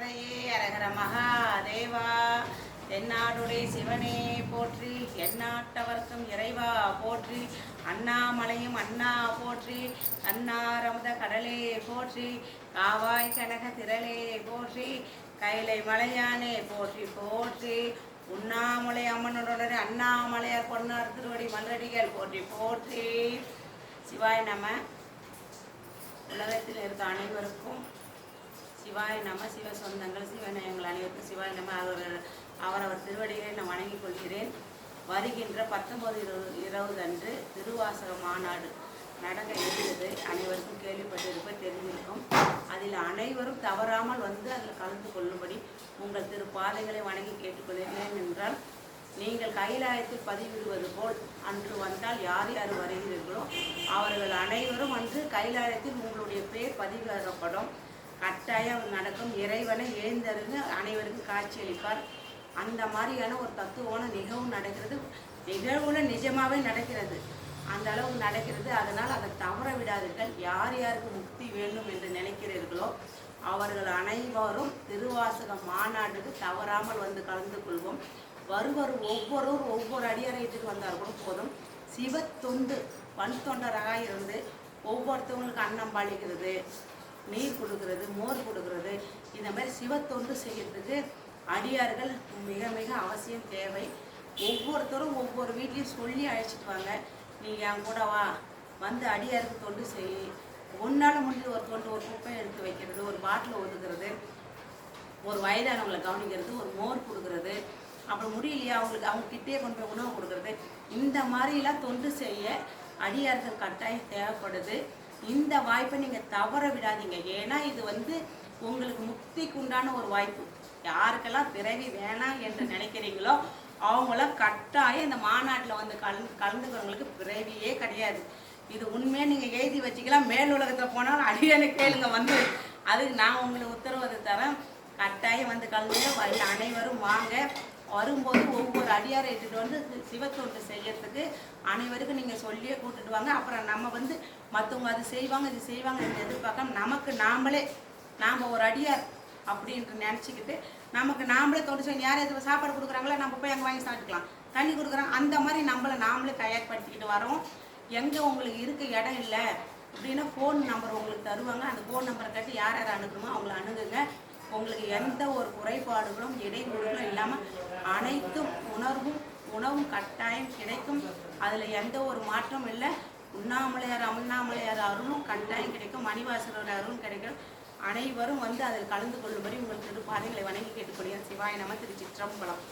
பார்வதையே அரகர மகாதேவா தென்னாடுடைய சிவனே போற்றி எந்நாட்டவர்க்கும் இறைவா போற்றி அண்ணாமலையும் அண்ணா போற்றி அன்னாரமுத கடலே போற்றி காவாய் கனக திரளே போற்றி கைலை மலையானே போற்றி போற்றி உண்ணாமலை அம்மனுடனே அண்ணாமலையார் பொன்னார் திருவடி மலரடிகள் போற்றி போற்றி. சிவாய் நம்ம உலகத்தில் இருக்க அனைவருக்கும் சிவாய நம சிவ சொந்தங்கள் சிவநயங்கள் அனைவருக்கும் சிவாய நம. அவர் அவரவர் திருவடிகளை நான் வணங்கிக் கொள்கிறேன். வருகின்ற பத்தொன்பது இருபது இருபது அன்று திருவாசக மாநாடு நடக்க இருக்கிறது. அனைவருக்கும் கேள்விப்பட்டிருப்ப தெரிஞ்சிருக்கும் அதில் அனைவரும் தவறாமல் வந்து அதில் கலந்து கொள்ளும்படி உங்கள் திரு பாதைகளை வணங்கி கேட்டுக்கொள்கிறேன் என்றால் நீங்கள் கைலாயத்தில் பதிவிடுவது போல் அன்று வந்தால் யார் யார் வருகிறீர்களோ அவர்கள் அனைவரும் வந்து கைலாயத்தில் உங்களுடைய பேர் பதிவாகப்படும் கட்டாயம் நடக்கும். இறைவனை எழுந்தருந்து அனைவருக்கும் காட்சியளிப்பார் அந்த மாதிரியான ஒரு தத்துவமான நிகழ்வு நடக்கிறது. நிகழ்வுல நிஜமாகவே நடக்கிறது. அந்த அளவு நடக்கிறது. அதனால் அதை தவற விடாதீர்கள். யார் யாருக்கு முக்தி வேண்டும் என்று நினைக்கிறீர்களோ அவர்கள் அனைவரும் திருவாசக மாநாட்டுக்கு தவறாமல் வந்து கலந்து கொள்வோம். வருவர் ஒவ்வொருவர் ஒவ்வொரு அடியாரத்துக்கு வந்தால் கூட போதும். சிவ தொண்டு பண் தொண்டராக இருந்து ஒவ்வொருத்தவங்களுக்கு அன்னம் பழிக்கிறது நீர் கொடுக்கறது மோர் கொடுக்கறது இந்த மாதிரி சிவ தொண்டு செய்கிறதுக்கு அடியார்கள் மிக மிக அவசியம் தேவை. ஒவ்வொருத்தரும் ஒவ்வொரு வீட்லேயும் சொல்லி அழைச்சிட்டு வாங்க. நீ என் கூட வா. வந்து அடியாருக்கு தொண்டு செய். ஒன்றால் முடிஞ்சு ஒரு தொண்டு ஒரு குப்பை எடுத்து வைக்கிறது ஒரு பாட்டில் ஒதுக்கிறது ஒரு வயதானவங்களை கவனிக்கிறது ஒரு மோர் கொடுக்கறது அப்புறம் முடியலையா அவங்களுக்கு அவங்க கிட்டே கொண்டு போய் உணவு கொடுக்கறது. இந்த மாதிரிலாம் தொண்டு செய்ய அடியார்கள் கட்டாயம் தேவைப்படுது. இந்த வாய்ப்பை நீங்கள் தவற விடாதீங்க. ஏன்னா இது வந்து உங்களுக்கு முக்திக்கு உண்டான ஒரு வாய்ப்பு. யாருக்கெல்லாம் பிறவி வேணாம் என்று நினைக்கிறீங்களோ அவங்களாம் கட்டாயம் இந்த மாநாட்டில் வந்து கலந்து கலந்துக்கிறவங்களுக்கு பிறவியே கிடையாது. இது உண்மையாக நீங்கள் எழுதி வச்சுக்கலாம் மேல் உலகத்தில் போனாலும் அடியான கேளுங்க வந்து. அதுக்கு நான் உங்களுக்கு உத்தரவாதம் தரேன். கட்டாயம் வந்து கலந்துங்க. அனைவரும் வாங்க. வரும்போது ஒவ்வொரு அடியாரை எடுத்துகிட்டு வந்து சிவத்தொண்டு செய்யறதுக்கு அனைவருக்கும் நீங்கள் சொல்லியே கூப்பிட்டுட்டு வாங்க. அப்புறம் நம்ம வந்து மற்றவங்க அது செய்வாங்க இது செய்வாங்க என்று எதிர்பார்க்காம நமக்கு நாமளே நாம் ஒரு அடியார் அப்படின்ட்டு நினச்சிக்கிட்டு நமக்கு நாமளே தொண்டு யார் எதுவும் சாப்பாடு கொடுக்குறாங்களோ நம்ம போய் அங்கே வாங்கி சாப்பிட்டுக்கலாம். தண்ணி கொடுக்குறாங்க அந்த மாதிரி நம்மளை நாமளே தயார்படுத்திக்கிட்டு வரோம். எங்கே உங்களுக்கு இருக்க இடம் இல்லை அப்படின்னா ஃபோன் நம்பர் உங்களுக்கு தருவாங்க. அந்த ஃபோன் நம்பரை கட்டி யார் யார் அணுகணுமோ அவங்கள அணுகுங்க. உங்களுக்கு எந்த ஒரு குறைபாடுகளும் இடையூறுகளும் இல்லாமல் அனைத்தும் உணர்வும் உணவும் கட்டாயம் கிடைக்கும். அதில் எந்த ஒரு மாற்றமும் இல்லை. உண்ணாமலையார் அண்ணாமலையார் அருளும் கட்டாயம் கிடைக்கும். மணிவாசரோட அருளும் கிடைக்கும். அனைவரும் வந்து அதில் கலந்து கொள்ளும்படி உங்களுக்கு பாதைகளை வணங்கி கேட்டுக்கொள்கிறேன். சிவாய நம திருச்சிற்றம்பலம்.